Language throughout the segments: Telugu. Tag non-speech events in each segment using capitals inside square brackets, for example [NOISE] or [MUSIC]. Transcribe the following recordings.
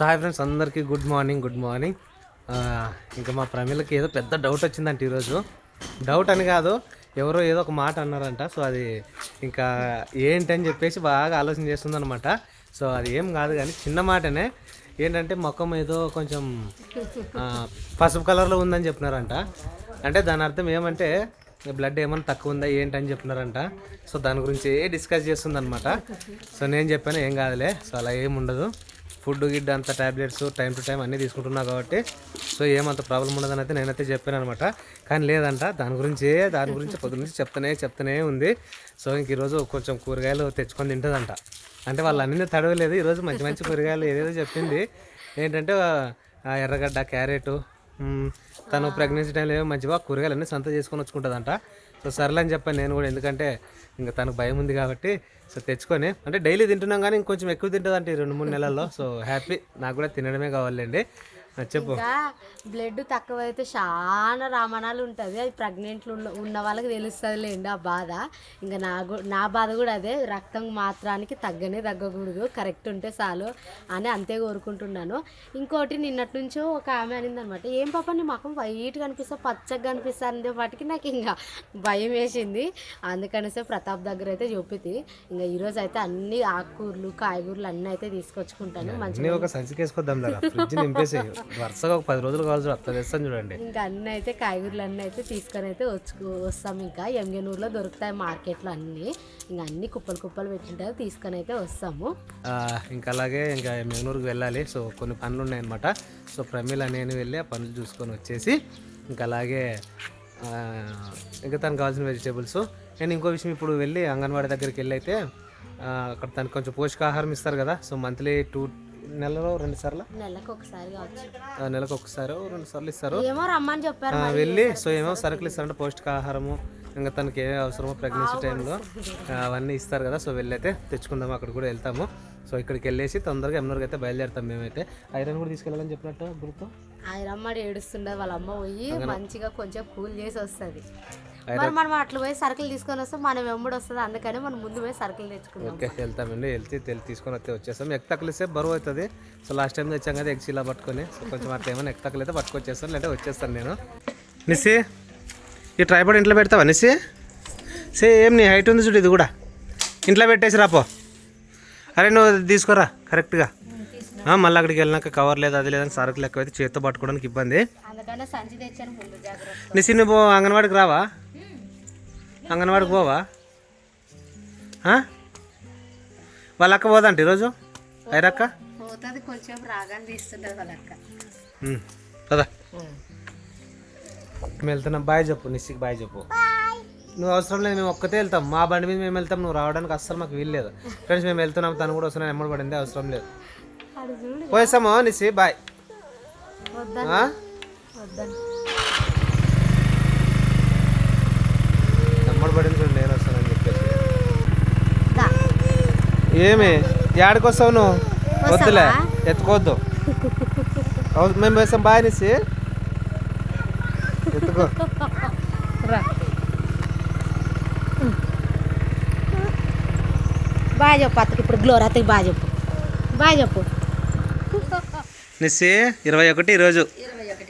సో హాయ్ ఫ్రెండ్స్ అందరికీ గుడ్ మార్నింగ్ గుడ్ మార్నింగ్. ఇంకా మా ప్రమిళకి ఏదో పెద్ద డౌట్ వచ్చిందంట ఈరోజు. డౌట్ అని కాదు ఎవరో ఏదో ఒక మాట అన్నారంట. సో అది ఇంకా ఏంటని చెప్పేసి బాగా ఆలోచన చేస్తుందనమాట సో అది ఏం కాదు కానీ చిన్న మాటనే ఏంటంటే మొఖం ఏదో కొంచెం పసుపు కలర్లో ఉందని చెప్పినారంట. అంటే దాని అర్థం ఏమంటే బ్లడ్ ఏమైనా తక్కువ ఉందా ఏంటని చెప్పినారంట. సో దాని గురించి డిస్కస్ చేస్తుందనమాట సో నేను చెప్పాను ఏం కాదులే. సో అలా ఏం ఉండదు. ఫుడ్ గిడ్ అంత టాబ్లెట్స్ టైం టు టైం అన్నీ తీసుకుంటున్నా కాబట్టి సో ఏమంత ప్రాబ్లం ఉండదని అయితే నేనైతే చెప్పాను అనమాట కానీ లేదంట దాని గురించే దాని గురించి పొద్దు నుంచి చెప్తానే చెప్తానే ఉంది. సో ఇంక ఈరోజు కొంచెం కూరగాయలు తెచ్చుకొని తింటుందంట. అంటే వాళ్ళు అన్నీ తడవలేదు ఈరోజు మంచి మంచి కూరగాయలు ఏదేదో చెప్పింది. ఏంటంటే ఆ ఎర్రగడ్డ క్యారెట్ తను ప్రెగ్నెన్సీ టైంలో ఏమో మంచిగా కూరగాయలు అన్నీ సొంత చేసుకొని వచ్చుకుంటుందంట. సో సర్లే అని చెప్పాను నేను కూడా ఎందుకంటే ఇంకా తనకు భయం ఉంది కాబట్టి సో తెచ్చుకొని అంటే డైలీ తింటున్నాం కానీ ఇంకొంచెం ఎక్కువ తింటుంది అంటే రెండు మూడు నెలల్లో. సో హ్యాపీ నాకు కూడా తినడమే కావాలండి. చెప్పు. బ్లడ్ తక్కువ అయితే చాలా రామణాలు ఉంటుంది. అది ప్రెగ్నెంట్లు ఉన్న ఉన్న వాళ్ళకి తెలుస్తుందిలేండి ఆ బాధ. ఇంకా నా నా బాధ కూడా అదే. రక్తం మాత్రానికి తగ్గనే తగ్గకూడదు. కరెక్ట్ ఉంటే చాలు అని అంతే కోరుకుంటున్నాను. ఇంకోటి నిన్నటి నుంచో ఒక ఆమె అనింది అనమాట ఏం పాప నీ ముఖం వైట్ కనిపిస్తా పచ్చగా కనిపిస్తా అనే వాటికి నాకు ఇంకా భయం వేసింది. అందుకనేసే ప్రతాప్ దగ్గర అయితే చూపితే ఇంకా ఈరోజు అయితే అన్ని ఆకుకూరలు కాయగూరలు అన్నీ అయితే తీసుకొచ్చుకుంటాను. మంచి అన్నీ ఒక ఫ్రిడ్జ్ వరుసగా ఒక పది రోజులు కావాలి చూడు అట్లా తెస్తాను చూడండి. ఇంకా అన్నీ అయితే కాయగూరలు అన్నీ అయితే తీసుకొని అయితే వచ్చుకు వస్తాం ఇంకా. ఎంగనూరులో దొరుకుతాయి మార్కెట్లో అన్నీ. ఇంకా అన్ని కుప్పలు కుప్పలు పెట్టింటారు తీసుకొని అయితే వస్తాము. ఇంకా అలాగే ఇంకా మెగనూరుకి వెళ్ళాలి. సో కొన్ని పనులు ఉన్నాయన్నమాట. సో ప్రమీల నేను వెళ్ళి ఆ పనులు చూసుకొని వచ్చేసి ఇంకా అలాగే ఇంకా తనకు కావాల్సిన వెజిటేబుల్స్ నేను ఇంకో విషయం ఇప్పుడు వెళ్ళి అంగన్వాడీ దగ్గరికి వెళ్ళి అయితే అక్కడ తనకు కొంచెం పోషకాహారం ఇస్తారు కదా. సో మంత్లీ టూ నెలలో రెండు సార్లు? నెలకు ఒకసారి కావచ్చు. నెలకు ఒకసారి రెండు సార్లు ఇస్తారు? ఏమో రమ్మని చెప్పారు వెళ్ళి సో ఏమో సరుకులు ఇస్తారంటే పౌష్టికాహారము ఇంకా తనకి ఏ అవసరమో ప్రెగ్నెన్సీ టైంలో. అవన్నీ ఇస్తారు కదా సో వెళ్ళైతే తెచ్చుకుందాము అక్కడ కూడా వెళ్తాము. సో ఇక్కడికి వెళ్ళేసి తొందరగా ఎమ్నూరుకి అయితే బయలుదేరుతాం మేమైతే. ఐరన్ కూడా తీసుకెళ్ళాలని చెప్పినట్టు గుర్తు? ఆయన అమ్మడి ఏడుస్తుండే వాళ్ళ అమ్మ పోయి మంచిగా కొంచెం కూల్ చేసి వస్తుంది. మరి మనం అట్లా పోయి సరుకులు తీసుకొని వస్తాం మనం వెంబడి వస్తుంది. అందుకని మనం ముందు పోయి సరుకులు తెచ్చుకుందాం. ఓకే వెళ్తామండి. వెళ్తే తెలి తీసుకొని వస్తే వచ్చేస్తాం. ఎగ్ తక్కువస్తే బరువు అవుతుంది. సో లాస్ట్ టైం తెచ్చాం కదా ఎగ్స్ ఇలా పట్టుకొని. సో కొంచెం అట్లా ఏమైనా అయితే పట్టుకొచ్చేస్తాను లేదంటే వచ్చేస్తాను నేను. నిసి ఈ ట్రైపాడ్ ఇంట్లో పెడతావా నిసి సేమ్ నీ హైట్ ఉంది చూడు ఇది కూడా. ఇంట్లో పెట్టేసి రాపో అరే నువ్వు తీసుకోరా కరెక్ట్గా ఆ, మళ్ళీ అక్కడికి వెళ్ళినాక కవర్ లేదు అది లేదని సరుకులు ఎక్కువ అయితే చేతితో పట్టుకోవడానికి ఇబ్బంది. అందుకనే సంచి తెచ్చాను ముందు జాగ్రత్త. నిసి నువ్వు అంగన్వాడికి రావా? అంగన్వాడికి పోవా? ఆ? వాళ్ళ అక్క పోదంట ఈరోజు? ఐరక్క? పోతుంది కొంచెం రాగానే తీస్తుంటుంది వాళ్ళ అక్క ఉమ్, పద. మేము వెళ్తున్నాం. బాయ్ చెప్పు నిస్సికి బాయ్ చెప్పు. నువ్వు అవసరం లేదు మేము ఒక్కతే వెళ్తాం. మా బండి మీద మేము వెళ్తాం నువ్వు రావడానికి అస్సలు మాకు వీలు లేదు. ఫ్రెండ్స్ మేము వెళ్తున్నాం తను కూడా వస్తున్నాను ఎమ్మడి పడింది అవసరం లేదు. పోయేస్తాము నిస్సి బాయ్. ఎమ్మడి పడింది చూడు నేను వస్తానని చెప్పేసి. ఏమి? ఏడికి వస్తావు నువ్వు? వద్దులే ఎత్తుకోవద్దు. అవ- మేము వేస్తాం బాయ్ నిస్సి. ఎత్తుకో. రా. బాగా చెప్పు అత్తకి ఇప్పుడు గ్లోర్ అత్తకి బాగా చెప్పు. బాగా చెప్పు. నిస్సి ఇరవై ఒకటి ఈరోజు.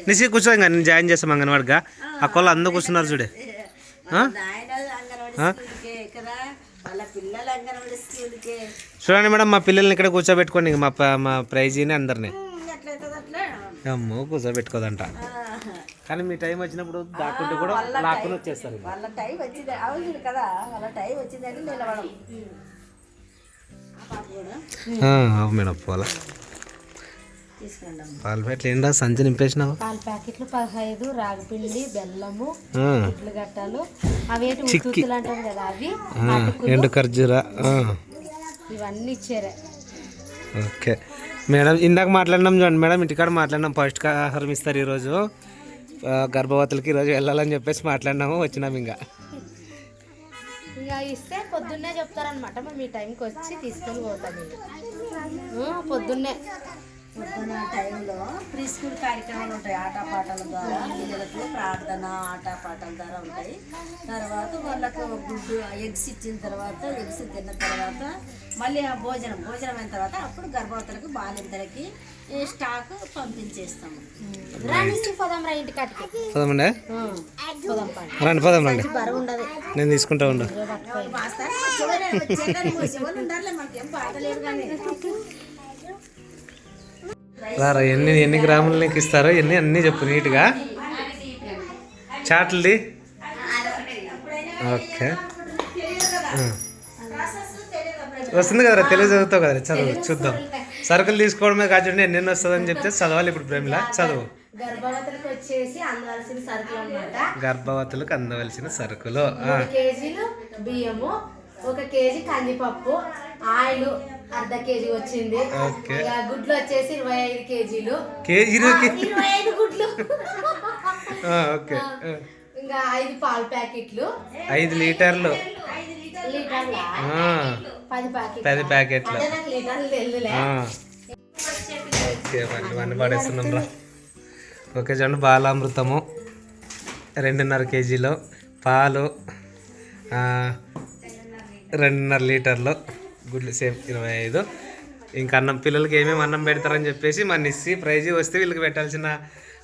నిస్సి కూర్చో ఇంకా నేను జాయిన్ చేస్తాం అంగన్వాడిగా. అక్క వాళ్ళు అందరూ కూర్చున్నారు చూడే? చూడండి మేడం మా పిల్లల్ని ఇక్కడ కూర్చోబెట్టుకోండి మా మా ప్రైజీని అందరినీ. అమ్మో కూర్చోబెట్టుకోదంట. కానీ మీ టైం వచ్చినప్పుడు దాక్కుంటే కూడా లాక్కుని వచ్చేస్తారు ఇక. వాళ్ళ టైం వచ్చింది. అవును కదా వాళ్ళ టైం వచ్చిందని నిలబడం. ఆ, అవు మేడం పోలా. పాలు ప్యాకెట్లు ఏంటా సంచి నింపేసినావు? పాల ప్యాకెట్లు పదహైదు రాగిపిండి బెల్లము గుడ్లు గట్టాలు. అవి ఏంటి? ఉత్తుత్తులు అంటారు కదా అవి. ఎండు ఖర్జూర ఇవన్నీ ఇచ్చారే. ఓకే. మేడం ఇందాక మాట్లాడినాం చూడండి మేడం ఇంటికాడ మాట్లాడినాం పౌష్టికాహారం ఇస్తారు ఈరోజు. గర్భవతులకి ఈరోజు వెళ్ళాలని చెప్పేసి మాట్లాడినాము వచ్చినాం ఇంకా ఇక ఇస్తే పొద్దున్నే చెప్తారనమాట మేము ఈ టైంకి వచ్చి తీసుకొని పోతాం పొద్దున్నే. పొద్దున టైంలో ప్రీ స్కూల్ కార్యక్రమాలు ఉంటాయి ఆటపాటల ద్వారా పిల్లలకు ప్రార్థన ఆటపాటల ద్వారా ఉంటాయి. తర్వాత వాళ్ళకు గుడ్డు ఎగ్స్ ఇచ్చిన తర్వాత ఎగ్స్ తిన్న తర్వాత మళ్ళీ ఆ భోజనం భోజనం అయిన తర్వాత అప్పుడు గర్భవతులకు బాలింతలకి ఈ స్టాక్ పంపించేస్తాము. పోదాం రండి రండి. నేను తీసుకుంటా ఉండు. రారా ఎన్ని ఎన్ని గ్రాములు నీకు ఇస్తారో ఎన్ని అన్నీ చెప్పు నీట్గా. చాట్లది? ఓకే. వస్తుంది కదరా తెలుగు చదువుతావు కదరా చదువు చూద్దాం. సరుకులు తీసుకోవడమే కాకుండా ఎన్ని వస్తుందని చెప్తే చదవాలి ఇప్పుడు ప్రేమిల చదువు. గర్భవతులకు వచ్చేసి అందవలసిన సరుకులు అన్నమాట. గర్భవతులకు అందవలసిన సరుకులు ఆ. మూడు కేజీలు బియ్యము ఒక కేజీ కందిపప్పు ఆయిల్ అర్ధ కేజీ వచ్చింది. ఇక గుడ్లు వచ్చేసి ఇరవై ఐదు కేజీలు. కేజీ ఇరవై ఐదు గుడ్లు. ఇంకా ఐదు పాల ప్యాకెట్లు. ఐదు లీటర్లు. పది ప్యాకెట్ పది ప్యాకెట్లు. వన్ని పడేస్తున్నాం రా. ఓకే చూడండి బాలామృతము. రెండున్నర కేజీలు. పాలు రెండున్నర లీటర్లు. గుడ్లు సేమ్ ఇరవై ఐదు. ఇంకా అన్నం పిల్లలకి ఏమేమి అన్నం పెడతారని చెప్పేసి మన ఇస్సి ప్రైజ్ వస్తే వీళ్ళకి పెట్టాల్సిన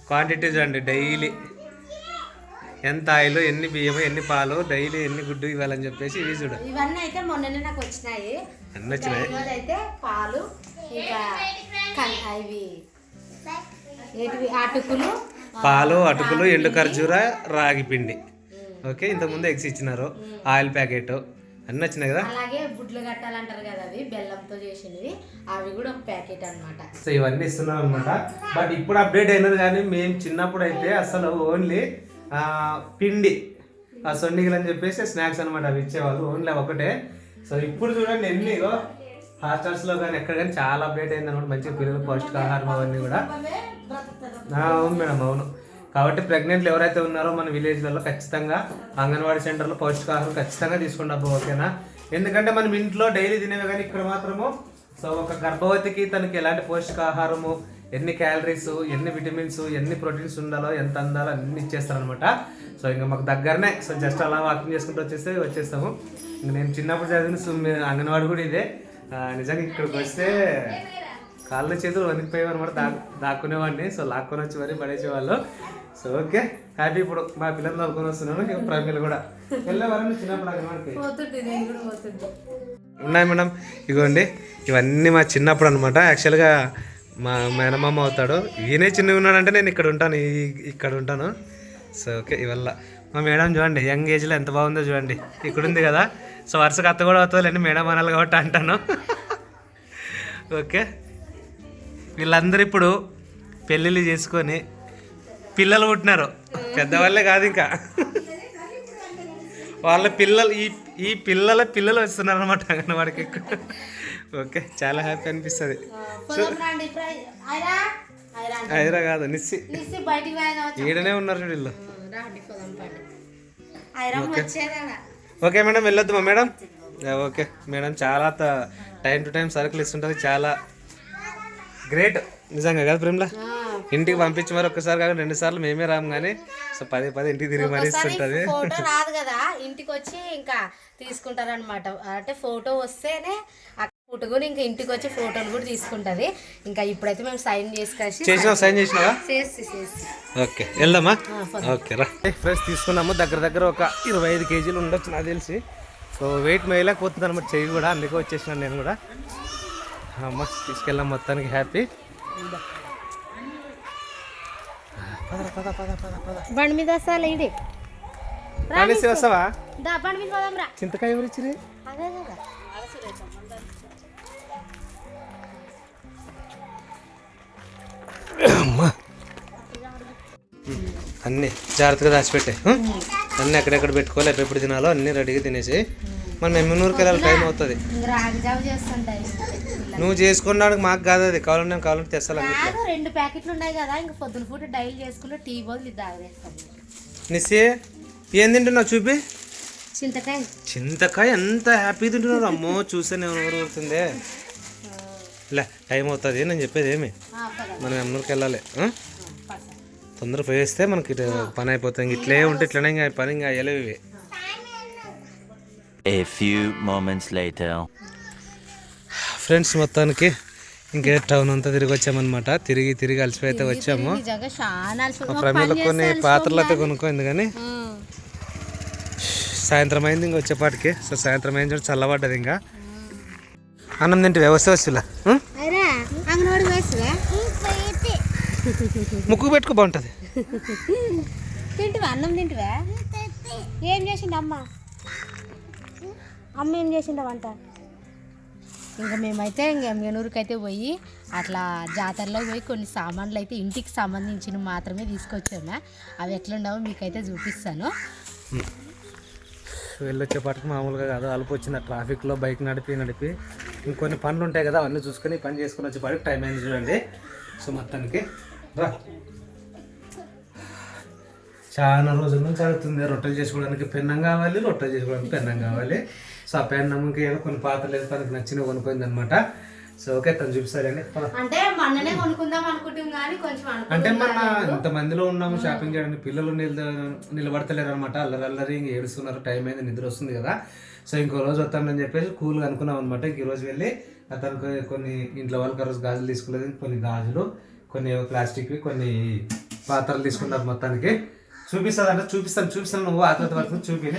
క్వాంటిటీ చూడండి డైలీ. ఎంత ఆయిల్ ఎన్ని బియ్యము ఎన్ని పాలు డైలీ ఎన్ని గుడ్డు ఇవ్వాలని చెప్పేసి ఇవి చూడు. ఇవన్నీ అయితే మొన్ననే నాకు వచ్చినాయి. అన్నీ వచ్చినాయి. అయితే పాలు ఇవి అటుకులు పాలు అటుకులు ఎండు ఖర్జూర రాగి పిండి. ఓకే ఇంతకుముందు ఎగ్స్ ఇచ్చినారు. Oil packet. అన్నీ వచ్చినాయి కదా? అలాగే బుడ్లు కట్టాలంటారు కదా అవి బెల్లంతో చేసినవి. అవి కూడా ఒక ప్యాకెట్ అన్నమాట. సో ఇవన్నీ ఇస్తున్నాం అనమాట బట్ ఇప్పుడు అప్డేట్ అయినది కానీ మేము చిన్నప్పుడు అయితే అసలు ఓన్లీ పిండి ఆ సొండిగలు అని చెప్పేసి స్నాక్స్ అనమాట అవి ఇచ్చేవాళ్ళు. ఓన్లీ ఒకటే. సో ఇప్పుడు చూడండి ఎన్ని హాస్టల్స్లో కానీ ఎక్కడ కానీ చాలా అప్డేట్ అయింది అనమాట మంచిగా పిల్లలు పౌష్టికాహారం అవన్నీ కూడా. అవును మేడం అవును. కాబట్టి ప్రెగ్నెంట్లు ఎవరైతే ఉన్నారో మన విలేజ్లలో ఖచ్చితంగా అంగన్వాడీ సెంటర్లో పౌష్టికాహారం ఖచ్చితంగా తీసుకుంటే అబ్బా ఓకేనా? ఎందుకంటే మనం ఇంట్లో డైలీ తినేవి కానీ ఇక్కడ మాత్రము సో ఒక గర్భవతికి తనకి ఎలాంటి పోషకాహారము ఎన్ని క్యాలరీస్ ఎన్ని విటమిన్స్ ఎన్ని ప్రోటీన్స్ ఉండాలో ఎంత అందాలో అన్ని ఇచ్చేస్తారనమాట సో ఇంకా మాకు దగ్గరనే సో జస్ట్ అలా వాకింగ్ చేసుకుంటూ వచ్చేస్తే వచ్చేస్తాము. ఇంకా నేను చిన్నప్పుడు చదివిన అంగన్వాడి కూడా ఇదే. నిజంగా ఇక్కడికి వస్తే కాళ్ళ చేతులు వణికిపోయేవారు అనమాట దా దాక్కునేవాడిని. సో లాక్కొని వచ్చి మరీ పడేసేవాళ్ళు. సో ఓకే హ్యాపీ ఇప్పుడు మా పిల్లలు తోలుకొని వస్తున్నాను. [LAUGHS] ప్రమిలు కూడా. వెళ్ళేవారని చిన్నప్పుడు ఉన్నాయి మేడం. ఇగోండి. ఇవన్నీ మా చిన్నప్పుడు అనమాట యాక్చువల్గా మా మేనమామ అవుతాడు. ఈయనే చిన్నగా ఉన్నాడంటే నేను ఇక్కడ ఉంటాను. ఈ- ఇక్కడ ఉంటాను. సో ఓకే ఇవల్ల మా మేడం చూడండి యంగ్ ఏజ్లో ఎంత బాగుందో చూడండి. ఇక్కడ ఉంది కదా. సో వరుసగా అత్త కూడా అవుతుంది మేడం అనాలి కాబట్టి అంటాను. [LAUGHS] ఓకే వీళ్ళందరూ ఇప్పుడు పెళ్ళిళ్ళు చేసుకొని పిల్లలు పుట్టినారు. పెద్దవాళ్ళే కాదు ఇంకా. వాళ్ళ పిల్లలు ఈ ఈ పిల్లల పిల్లలు వస్తున్నారు అనమాట అంగన్వాడికి. ఓకే చాలా హ్యాపీ అనిపిస్తుంది. హైదరా కాదు నిస్సి. ఈడనే ఉన్నారు చూడు వీళ్ళు. ఓకే. మేడం వెళ్ళొద్దు మా మేడం ఓకే. మేడం చాలా టైం టు టైం సరుకులు ఇస్తుంటుంది చాలా. గ్రేట్. నిజంగా కదా ప్రేమ్లా? ఇంటికి పంపించి మరి ఒక్కసారి కాకుండా రెండు సార్లు మేమే రాము కానీ సో పదే పదే ఇంటికి తిరిగి మరీ ఇస్తుంటుంది ఫోటో [LAUGHS] రాదు కదా ఇంటికి వచ్చి ఇంకా తీసుకుంటారనమాట అంటే ఫోటో వస్తేనే అక్కడ పుట్టుకొని ఇంకా ఇంటికి వచ్చి ఫోటోలు కూడా తీసుకుంటది. ఇంకా ఇప్పుడైతే మేము సైన్ చేసుకొచ్చి చేసినావా? సైన్ చేసినావా? చేసి చేసి. ఓకే వెళ్దామా? ఓకే రా. ఫ్రెష్ తీసుకున్నాము. దగ్గర దగ్గర ఒక ఇరవై ఐదు కేజీలు ఉండొచ్చు నాకు తెలిసి. సో వెయిట్ మేయలేకపోతుంది అనమాట చెయ్యి కూడా. అందుకే వచ్చేసినాను నేను కూడా. అమ్మ తీసుకెళ్ళాం మొత్తానికి. హ్యాపీ బండి మీద వస్తా ఏంటి అనేసి వస్తావా? దా బండి మీద పోదాం రా. చింతకాయ ఎవరు ఇచ్చిరి అదే కదా అమ్మా. అన్నీ జాగ్రత్తగా దాచిపెట్టే? అన్నీ ఎక్కడెక్కడ పెట్టుకోవాలి ఎప్పుడు ఎప్పుడు తినాలో అన్నీ రెడీగా తినేసి మనం ఎమ్మెనూరుకి వెళ్ళాలి టైం అవుతుంది. నువ్వు చేసుకున్నాడు మాకు కాదు అది. కావాలంటే నేను కావాలంటే తెస్తాను కాదు రెండు ప్యాకెట్లు ఉన్నాయి కదా ఇంకా పొద్దున పూట డైల్ చేసుకుంటే టీ బదులు ఇది తాగేస్తాం నిస్సి ఏం తింటున్నావు చూపి. చింతకాయ. చింతకాయ ఎంత హ్యాపీ తింటున్నారు. అమ్మో చూస్తే నేను ఊరుతుంది. లే టైం అవుతుంది నేను చెప్పేది ఏమి? మనం ఎన్నూరికి వెళ్ళాలి? తొందర పోయేస్తే మనకి పని అయిపోతుంది. ఇట్లే ఉంటే ఇట్లనే ఇంకా పని ఇంకా అయ్యలేవు A few moments later. Friends మొత్తానికి ఇంకే టౌన్ అంతా తిరిగి వచ్చామన్నమాట. తిరిగి తిరిగి అలసిపోయి అయితే వచ్చాము. మా ప్రమిలో కొన్ని పాత్రలు అయితే కొనుక్కోయింది కానీ. సాయంత్రం అయింది ఇంకా వచ్చేపాటికి. సో సాయంత్రం అయింది చూడు చల్లబడ్డది ఇంకా. అన్నం తింటే వ్యవస్థ వేసువే ముక్కు పెట్టుకో బాగుంటుంది. తింటివా? అన్నం తింటివా? ఏం చేసిండు అమ్మ అమ్మ ఏం చేసిండ వంట ఇంకా మేమైతే ఇంకా ఎమ్మెనూరుకి అయితే పోయి అట్లా జాతరలో పోయి కొన్ని సామాన్లు అయితే ఇంటికి సంబంధించినవి మాత్రమే తీసుకొచ్చాము. అవి ఎట్లుండవో మీకైతే చూపిస్తాను. వెళ్ళొచ్చేపాటికి మామూలుగా కాదు అలుపు వచ్చిన ట్రాఫిక్లో బైక్ నడిపి నడిపి ఇంకొన్ని పనులు ఉంటాయి కదా అవన్నీ చూసుకొని పని చేసుకొని వచ్చేపాటికి టైం అయింది చూడండి. సో మొత్తానికి రా. చాలా రోజుల నుంచి అడుగుతుంది రొట్టెలు చేసుకోవడానికి పెన్నం కావాలి రొట్టెలు చేసుకోవడానికి పెన్నం కావాలి. సో ఆ పెన్నంకి ఏదో కొన్ని పాత్రలు ఏదో తనకు నచ్చినవి కొనుక్కోయింది అనమాట సో ఓకే తను చూపిస్తాడండి. అంటే మొన్ననే కొనుక్కుందాం అనుకుంటాం కానీ కొంచెం అంటే మన ఇంతమందిలో ఉన్నాము షాపింగ్ చేయడానికి పిల్లలు నిల నిలబడతలేరు అనమాట అల్లరి అల్లరి ఇంక ఏడుస్తున్నారు టైం అయింది నిద్ర వస్తుంది కదా. సో ఇంకో రోజు వస్తామని చెప్పేసి కూల్గా అనుకున్నాం అనమాట ఇంక రోజు వెళ్ళి అతనికి కొన్ని ఇంట్లో వాళ్ళకి రోజు గాజులు తీసుకోలేదు కొన్ని గాజులు కొన్ని ప్లాస్టిక్వి కొన్ని పాత్రలు తీసుకున్నారు మొత్తానికి. చూపిస్తుంది అంటే చూపిస్తాను చూపిస్తాను నువ్వు ఆత్మహత్య వరకు చూపి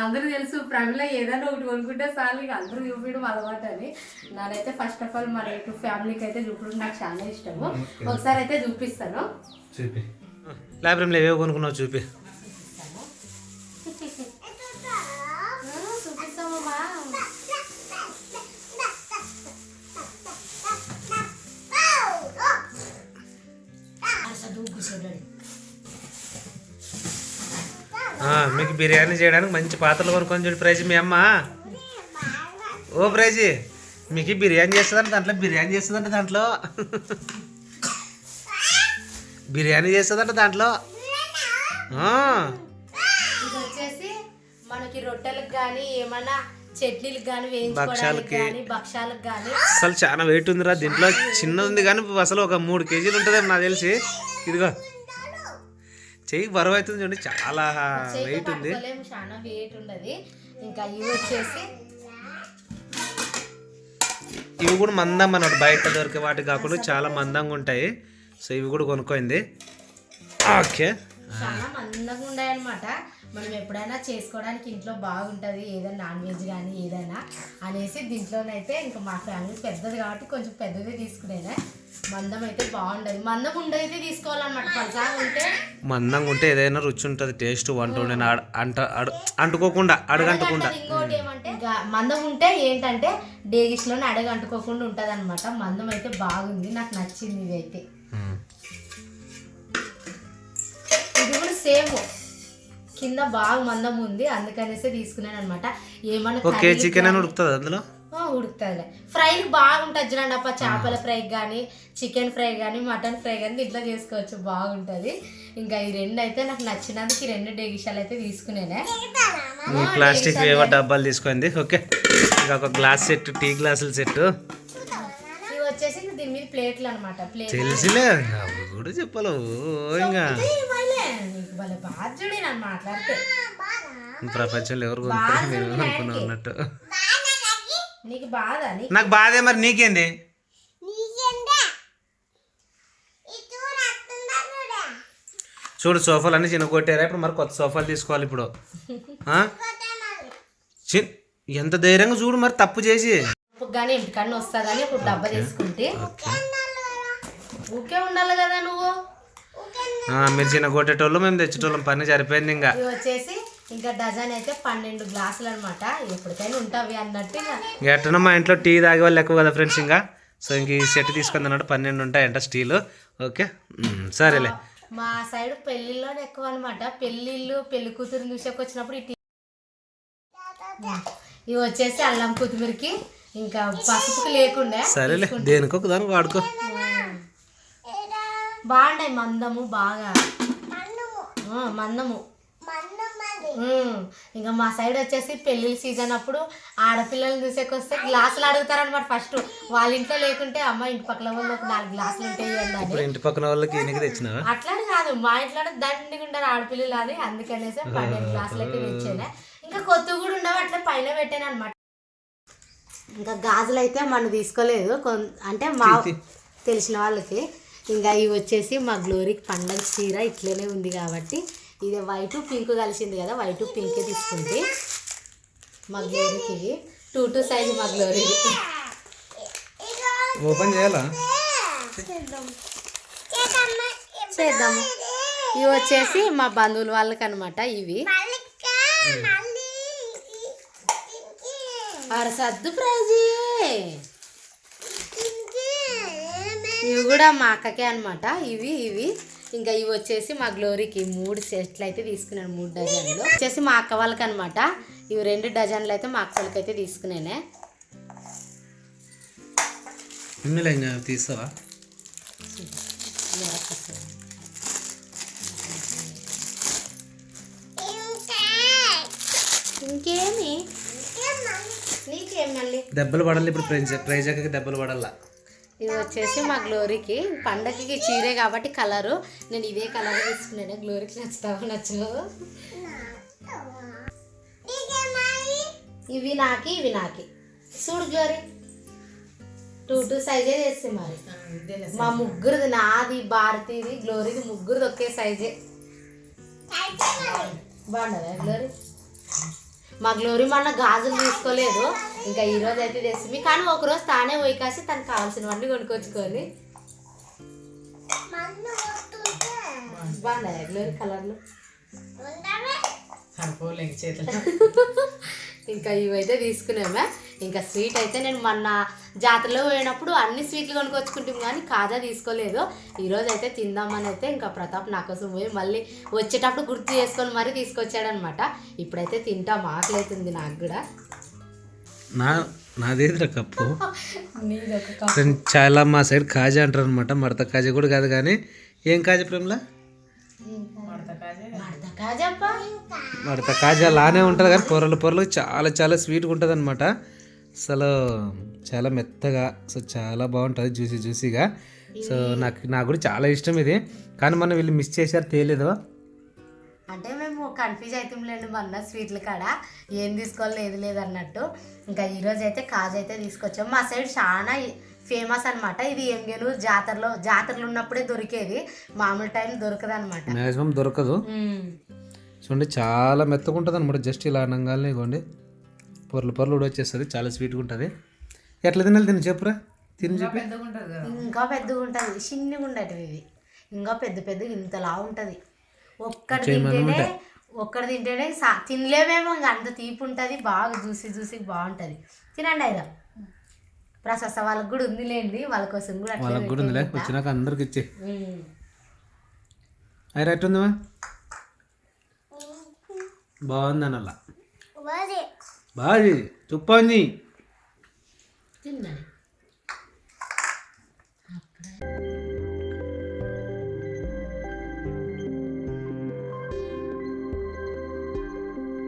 అందరూ తెలుసు ప్రమిళ ఏదైనా ఒకటి కొనుక్కుంటే చాలు ఇక అందరూ చూపించడం అలవాటు అని. నాదైతే ఫస్ట్ ఆఫ్ ఆల్ మన ఇటు ఫ్యామిలీకి అయితే చూపడం నాకు చాలా ఇష్టము. ఒకసారి అయితే చూపిస్తాను. చూపి. లైబ్రరీలో ఏవో కొనుక్కున్నావు చూపి. బిర్యానీ చేయడానికి మంచి పాత్రలు కొనుక్కొని చూడు ప్రైజ్ మీ అమ్మ. ఓ ప్రైజ్. మీకు బిర్యానీ చేస్తుందంట దాంట్లో బిర్యానీ చేస్తుందంట దాంట్లో. బిర్యానీ చేస్తుందంట దాంట్లో. ఆ, ఇది వచ్చేసి మనకి రొట్టెలకు కానీ ఏమన్నా చట్నీలకు కానీ వేయించుకోవడానికి భక్షాలకి. కానీ భక్షాలకు కానీ అసలు చాలా వెయిట్ ఉందిరా దీంట్లో. చిన్నది ఉంది కానీ అసలు ఒక మూడు కేజీలు ఉంటుంది నాకు తెలిసి. ఇదిగో. చెయ్యి బరువు అవుతుంది చూడండి చాలా వెయిట్ ఉంది. చాలా వెయిట్ ఉండదు. ఇంకా ఇవి వచ్చేసి ఇవి కూడా మందం అన్నమాట బయట దొరికే వాటి కాకుండా చాలా మందంగా ఉంటాయి. సో ఇవి కూడా కొనుక్కోయింది. ఓకే. చాలా మందంగా ఉన్నాయన్నమాట మనం ఎప్పుడైనా చేసుకోవడానికి ఇంట్లో బాగుంటుంది ఏదైనా నాన్ వెజ్ కానీ ఏదైనా అనేసి దీంట్లోనైతే ఇంకా మా ఫ్యామిలీ పెద్దది కాబట్టి కొంచెం పెద్దది తీసుకునేనే మందం అయితే బాగుండదు. మందం ఉండేది తీసుకోవాలన్నమాట. పలసాగా ఉంటే మందంగా ఉంటే ఏదైనా రుచి ఉంటుంది టేస్ట్ వంట ఉండే అంట అంటుకోకుండా అడగంటకుండా. ఇంకోటి ఏమంటే మందం ఉంటే ఏంటంటే డేగిస్లోనే అడగ అంటుకోకుండా ఉంటుంది అనమాట మందం అయితే బాగుంది నాకు నచ్చింది ఇది అయితే ఇది కూడా సేమ్. కింద బాగా మందం ఉంది అందుకనేసి తీసుకున్నాను అనమాట ఏమన్నా చికెన్ అని ఉడుకుతుంది అందులో? ఉడుకుతుందిలే. ఫ్రైకి బాగుంటుంది చూడండి అప్ప చేపల ఫ్రై కానీ చికెన్ ఫ్రై కానీ మటన్ ఫ్రై కానీ ఇట్లా చేసుకోవచ్చు బాగుంటుంది. ఇంకా ఈ రెండు అయితే నాకు నచ్చినందుకు ఈ రెండు డేగిషాలు అయితే తీసుకునేనే. ప్లాస్టిక్ ఏవో డబ్బాలు తీసుకుంది ఓకే. ఇంకా ఒక గ్లాస్ సెట్ టీ గ్లాసుల సెట్ ఇవి వచ్చేసి దీని మీద ప్లేట్లు అనమాట ప్లేట్ తెలిసిలే కూడా చెప్పాలి. ఓ ఇంకా. నీకు భలే బాగా చూడి నన్ను మాట్లాడితే. ప్రపంచంలో ఎవరు అన్నట్టు. నీకు బాధ నీకు నాకు బాధే మరి? నీకేంది? చూడు సోఫాలు అన్ని చిన్న కొట్టారా ఇప్పుడు మరి కొత్త సోఫాలు తీసుకోవాలి ఇప్పుడు. ఎంత ధైర్యంగా చూడు మరి తప్పు చేసి. కానీ ఇంటికన్నా వస్తుందని ఒక డబ్బా తీసుకుంటే. ఊకే ఉండాలి కదా నువ్వు. మీరు చిన్న కొట్టేటోళ్ళు మేము తెచ్చేటోళ్ళం. పని సరిపోయింది ఇంకా. వచ్చేసి ఇంకా డజన్ అయితే పన్నెండు గ్లాసులు అనమాట ఎప్పటికైనా ఉంటావి అన్నట్టు ఇంకా. ఎట్టనో మా ఇంట్లో టీ తాగే వాళ్ళు ఎక్కువ కదా ఫ్రెండ్స్ ఇంకా. సో ఇంక ఈ సెట్ తీసుకుంది అన్నట్టు పన్నెండు ఉంటాయంట స్టీలు. ఓకే? సరేలే. మా సైడ్ పెళ్ళిలో ఎక్కువ అనమాట పెళ్ళిళ్ళు పెళ్ళి కూతురు చూసేకి వచ్చినప్పుడు ఇవి వచ్చేసి అల్లం కొత్తిమీరకి ఇంకా పసుపుకి లేకుండా సరేలే. దేనికో దానికి వాడుకో. బాగున్నాయి మందము బాగా. ఆ, మందము. ఇంకా మా సైడ్ వచ్చేసి పెళ్ళి సీజన్ అప్పుడు ఆడపిల్లల్ని చూసేకొస్తే గ్లాసులు అడుగుతారనమాట ఫస్ట్. వాళ్ళ ఇంట్లో లేకుంటే అమ్మ ఇంటి పక్కల వాళ్ళు ఒక నాలుగు గ్లాసులు ఉంటాయి ఇంటి పక్కన వాళ్ళకి అట్లానే కాదు. మా ఇంట్లోనే దండిగా ఉంటారు ఆడపిల్లలు అని అందుకనేసి పన్నెండు గ్లాసులు అయితే తెచ్చాను. ఇంకా కొత్త కూడా ఉండవు అట్లా పైన పెట్టాను అనమాట ఇంకా గాజులు అయితే మనం తీసుకోలేదు. అంటే మా తెలిసిన వాళ్ళకి. ఇంకా ఇవి వచ్చేసి మా గ్లోరీకి పండగ చీర ఇట్లనే ఉంది కాబట్టి ఇది వైట్ పింక్ కలిసింది కదా వైట్ పింకే తీసుకుంది మా గ్లోరీకి ఇవి. టూ టూ సైజ్ మా గ్లోరీకి ఓపెన్ చేయాలా? చేద్దాము ఇవి వచ్చేసి మా బంధువుల వాళ్ళకి అనమాట ఇవి అరే సర్దు ప్రైజీ. ఇవి కూడా మా అక్కకే అనమాట ఇవి ఇవి. ఇంకా ఇవి వచ్చేసి మా గ్లోరీకి మూడు సెట్లు అయితే తీసుకున్నాను మూడు డజన్లు. వచ్చేసి మా అక్క వాళ్ళకి అనమాట ఇవి రెండు డజన్లు అయితే మా అక్క వాళ్ళకి అయితే తీసుకున్నానే ఇంకా తీస్తావా? ఇంకేమి? నీకేం మళ్ళీ దెబ్బలు పడాలి ఇప్పుడు ప్రైజ్ ప్రైజాకి దెబ్బలు పడాలా? ఇది వచ్చేసి మా గ్లోరీకి. పండగకి చీరే కాబట్టి కలరు. నేను ఇదే కలర్ తీసుకున్నాను. గ్లోరీకి నచ్చుతావో నచ్చవు? ఇవి నాకి ఇవి నాకి. చూడు గ్లోరీ. టూ టూ సైజే చేస్తే మరి. మా ముగ్గురిది నాది భారతీది గ్లోరీది ముగ్గురిది ఒకే సైజే. బాగుండదా గ్లోరీ? మా గ్లోరీ మొన్న గాజులు తీసుకోలేదు. ఇంకా ఈ రోజు అయితే తెస్తుంది. కానీ ఒక రోజు తానే పోయి కాసి తనకు కావాల్సినవన్నీ కొనుక్కొచ్చుకొని. బాగున్నాయి గ్లోరీ కలర్లు? [LAUGHS] ఇంకా ఇవైతే తీసుకున్నామా ఇంకా స్వీట్ అయితే నేను మొన్న జాతరలో పోయినప్పుడు అన్ని స్వీట్లు కొనుక్కొచ్చుకుంటాం కానీ కాజా తీసుకోలేదు. ఈరోజు అయితే తిందామని అయితే ఇంకా ప్రతాప్ నా కోసం పోయి మళ్ళీ వచ్చేటప్పుడు గుర్తు చేసుకొని మరీ తీసుకొచ్చాడనమాట. ఇప్పుడైతే తింటాం ఆకలి అవుతుంది నాకు కూడా. నా నాదేదిరా కప్పు? [LAUGHS] చాలా మా సైడ్ కాజా అంటారు అనమాట మడత కాజా కూడా కాదు కానీ ఏం కాజా ప్రేమలా? మడత కాజా లానే ఉంటుంది కానీ పొరలు పొరలు చాలా చాలా స్వీట్గా ఉంటుంది అనమాట అసలు చాలా మెత్తగా సో చాలా బాగుంటుంది జ్యూసీ జ్యూసీగా. సో నాకు నాకు కూడా చాలా ఇష్టం ఇది. కానీ మనం వీళ్ళు మిస్ చేశారు తేలేదు. అంటే మేము కన్ఫ్యూజ్ అవుతాంలేండి మొన్న స్వీట్ల కాడ. ఏం తీసుకోవాలి లేదు లేదు అన్నట్టు. ఇంకా ఈరోజు అయితే కాజు అయితే తీసుకొచ్చాం. మా సైడ్ చాలా ఫేమస్ అన్నమాట. ఇది ఎంగేను జాతరలో జాతరలు ఉన్నప్పుడే దొరికేది. మామూలు టైం దొరకదు అనమాట మ్యాక్సిమం దొరకదు చూడండి చాలా మెత్తగా ఉంటుంది అనమాట జస్ట్ ఇలా అనంగానే ఇవ్వండి పొరలు పొరలు కూడా వచ్చేస్తుంది చాలా స్వీట్గా ఉంటుంది. ఎట్లా తినాలి తిని చెప్పురా? తిని చెప్పి. ఇంకా పెద్దగా ఉంటుంది చిన్నగా ఉండేటివి ఇవి. ఇంకా పెద్ద పెద్ద ఇంతలా ఉంటుంది. ఒక్కటి తింటేనే ఒక్కటి తింటేనే సా- తినలేమేమో ఇంకా అంత తీపి ఉంటుంది. బాగా జ్యూసీ జ్యూసీ బాగుంటుంది. తినండి అయినా ప్రశస్త వాళ్ళకి కూడా ఉందిలేండి వాళ్ళ కోసం కూడా వాళ్ళకి కూడా ఉందిలే వచ్చినాక అందరికి ఇచ్చే. ఉమ్. అయ్యి ఎట్టుందిమా బాగుందని అలా బాగా చెప్పండి తిన్నా